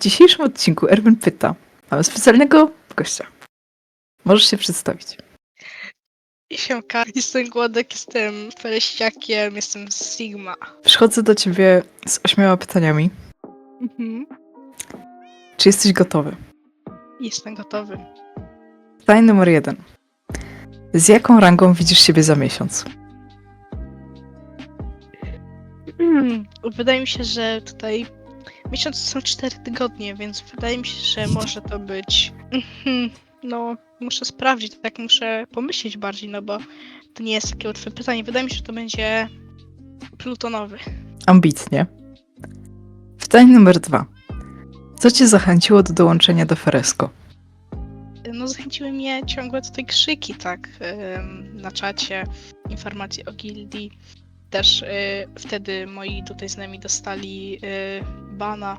dzisiejszym odcinku Erwin pyta. Mamy specjalnego gościa. Możesz się przedstawić. Siemka, jestem Głodek, jestem Fereściakiem, jestem z Sigma. Przychodzę do ciebie z ośmioma pytaniami. Mhm. Czy jesteś gotowy? Jestem gotowy. Pytanie numer jeden. Z jaką rangą widzisz siebie za miesiąc? Mm, Wydaje mi się, że tutaj miesiąc są 4 tygodnie, więc wydaje mi się, że może to być. Mhm. No, muszę sprawdzić, tak muszę pomyśleć bardziej, no bo to nie jest takie łatwe pytanie. Wydaje mi się, że to będzie plutonowy. Ambitnie. Pytanie numer dwa. Co cię zachęciło do dołączenia do Feresko? No, zachęciły mnie ciągłe tutaj krzyki, tak, na czacie, informacje o gildii. Też y, wtedy moi tutaj znajomi dostali y, bana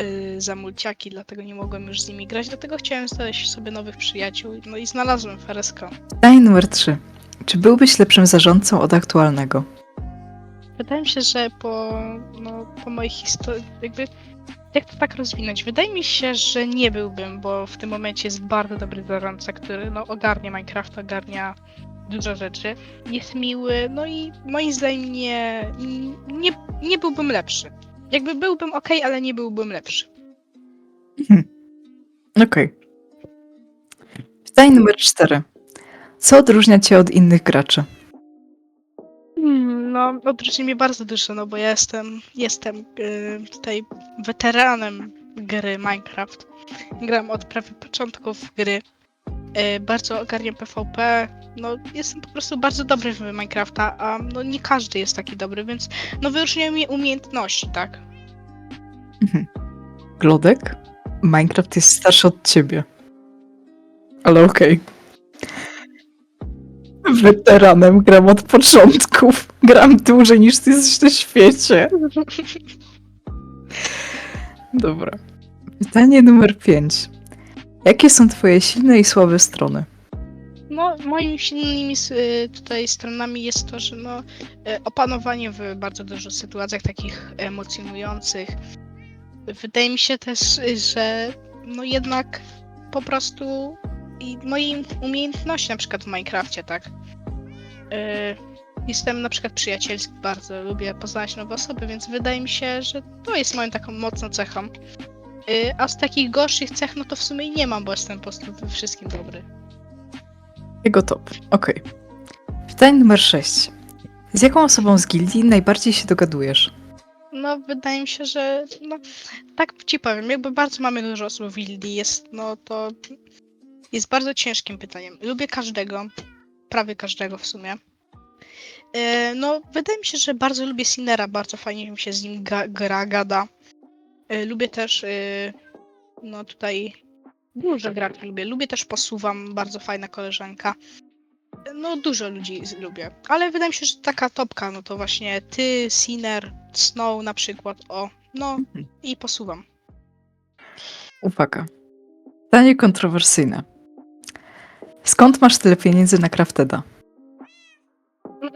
y, za mulciaki, dlatego nie mogłem już z nimi grać, dlatego chciałem znaleźć sobie nowych przyjaciół, no i znalazłem Feresko. Pytanie numer trzy. Czy byłbyś lepszym zarządcą od aktualnego? Wydaje mi się, że po, no, po mojej historii, jakby, jak to tak rozwinąć? Wydaje mi się, że nie byłbym, bo w tym momencie jest bardzo dobry zarządca, który no, ogarnia Minecraft, ogarnia dużo rzeczy, jest miły, no i moim zdaniem nie, nie, nie byłbym lepszy. Jakby byłbym ok, ale nie byłbym lepszy. Okej. Pytanie numer cztery. Co odróżnia cię od innych graczy? Hmm, No, odróżni mnie bardzo dużo, no bo ja jestem, jestem y, tutaj weteranem gry Minecraft. Gram od prawie początków gry. Y, bardzo ogarniam PvP. No, jestem po prostu bardzo dobry w Minecrafta, a no nie każdy jest taki dobry, więc no wyróżniają mnie umiejętności, tak? Glodek? Minecraft jest starszy od ciebie. Ale okej. Weteranem gram od początków. Gram dłużej niż ty jesteś na świecie. Dobra. Pytanie numer 5. Jakie są twoje silne i słabe strony? No, moimi silnymi y, tutaj stronami jest to, że no, y, opanowanie w bardzo dużo sytuacjach takich emocjonujących. Wydaje mi się też, y, że no jednak po prostu i moje umiejętności na przykład w Minecrafcie, tak? Jestem na przykład przyjacielski bardzo, lubię poznać nowe osoby, więc wydaje mi się, że to jest moją taką mocną cechą. Y, A z takich gorszych cech, no to w sumie nie mam, bo jestem po prostu we wszystkim dobry. Jego top. Okej. Pytanie numer 6. Z jaką osobą z gildii najbardziej się dogadujesz? No, wydaje mi się, że no, tak ci powiem, jakby bardzo mamy dużo osób w gildii, jest, no to jest bardzo ciężkim pytaniem. Lubię każdego, prawie każdego w sumie. E, no, wydaje mi się, że bardzo lubię Sinera, bardzo fajnie mi się z nim gra, gada. E, lubię też, e, no tutaj dużo graczy lubię. Lubię też Posuwam, bardzo fajna koleżanka. E, No, dużo ludzi lubię, ale wydaje mi się, że taka topka, no to właśnie ty, Sinner, Snow na przykład, o, no i Posuwam. Uwaga. Pytanie kontrowersyjne. Skąd masz tyle pieniędzy na Crafteda?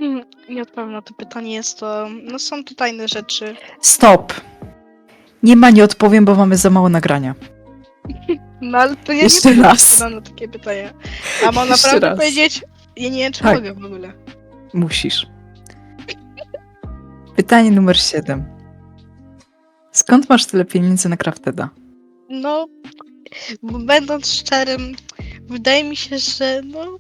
Mm, Nie odpowiem na to pytanie, jest to, no są to tajne rzeczy. Stop! Nie ma, nie odpowiem, bo mamy za mało nagrania. No ale to ja Jeszcze nie raz. odpowiadam na takie pytania. A mam Jeszcze naprawdę raz. powiedzieć, ja nie wiem czy Tak. mogę w ogóle. Musisz. Pytanie numer 7. Skąd masz tyle pieniędzy na Crafteda? No, b- będąc szczerym, wydaje mi się, że no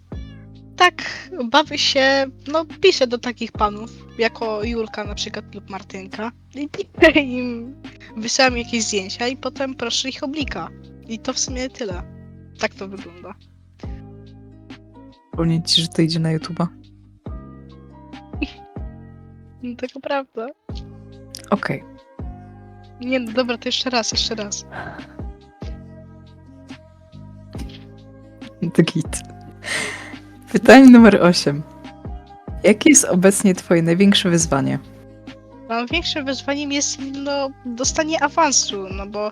tak bawię się, no piszę do takich panów, jako Julka na przykład lub Martynka i piszę im, wysyłam jakieś zdjęcia i potem proszę ich oblika. I to w sumie tyle. Tak to wygląda. Przypomnieć ci, że to idzie na YouTube'a? No tylko prawda. Okej. Nie no dobra, to jeszcze raz, jeszcze raz. To git. Pytanie numer 8. Jakie jest obecnie twoje największe wyzwanie? No, większym wyzwaniem jest no, dostanie awansu, no bo y,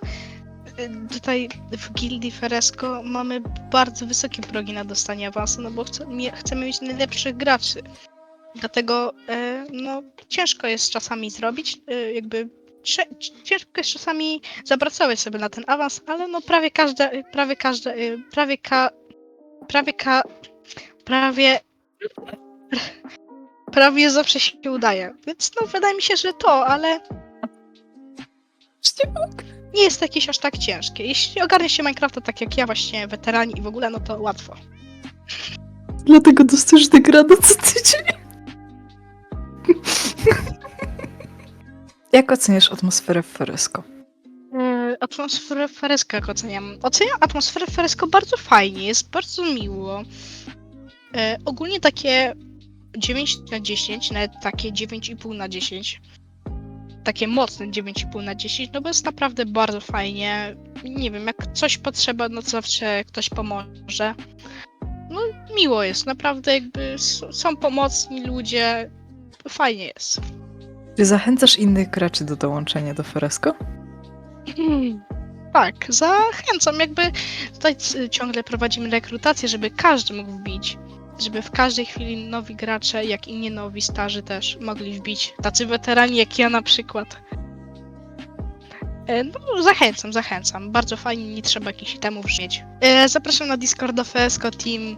tutaj w gildii Feresko mamy bardzo wysokie progi na dostanie awansu, no bo chcemy mieć najlepszych graczy. Dlatego e, no, ciężko jest czasami zrobić, e, jakby ciężko jest czasami zapracować sobie na ten awans, ale no prawie każda, prawie każda, y, prawie ka, prawie ka, prawie, prawie zawsze się udaje. Więc no wydaje mi się, że to, ale Nie jest jakieś aż tak ciężkie. Jeśli ogarnie się Minecrafta tak jak ja, właśnie weterani i w ogóle, no to łatwo. Dlatego dostajesz degrada co tydzień. Jak oceniasz atmosferę w Feresko? E, Atmosferę Feresko jak oceniam? Oceniam atmosferę Feresko bardzo fajnie, jest bardzo miło. E, ogólnie takie 9 na 10, nawet takie 9,5 na 10. Takie mocne 9,5 na 10, no bo jest naprawdę bardzo fajnie. Nie wiem, jak coś potrzeba, no to zawsze ktoś pomoże. No miło jest, naprawdę jakby są pomocni ludzie. Fajnie jest. Czy zachęcasz innych graczy do dołączenia do Feresko? Tak, zachęcam. Jakby tutaj ciągle prowadzimy rekrutację, żeby każdy mógł wbić. Żeby w każdej chwili nowi gracze, jak i nie nowi, starzy też mogli wbić. Tacy weterani jak ja na przykład. E, No, zachęcam, zachęcam. Bardzo fajnie, nie trzeba jakichś temów mieć. E, Zapraszam na Discorda FESCO Team.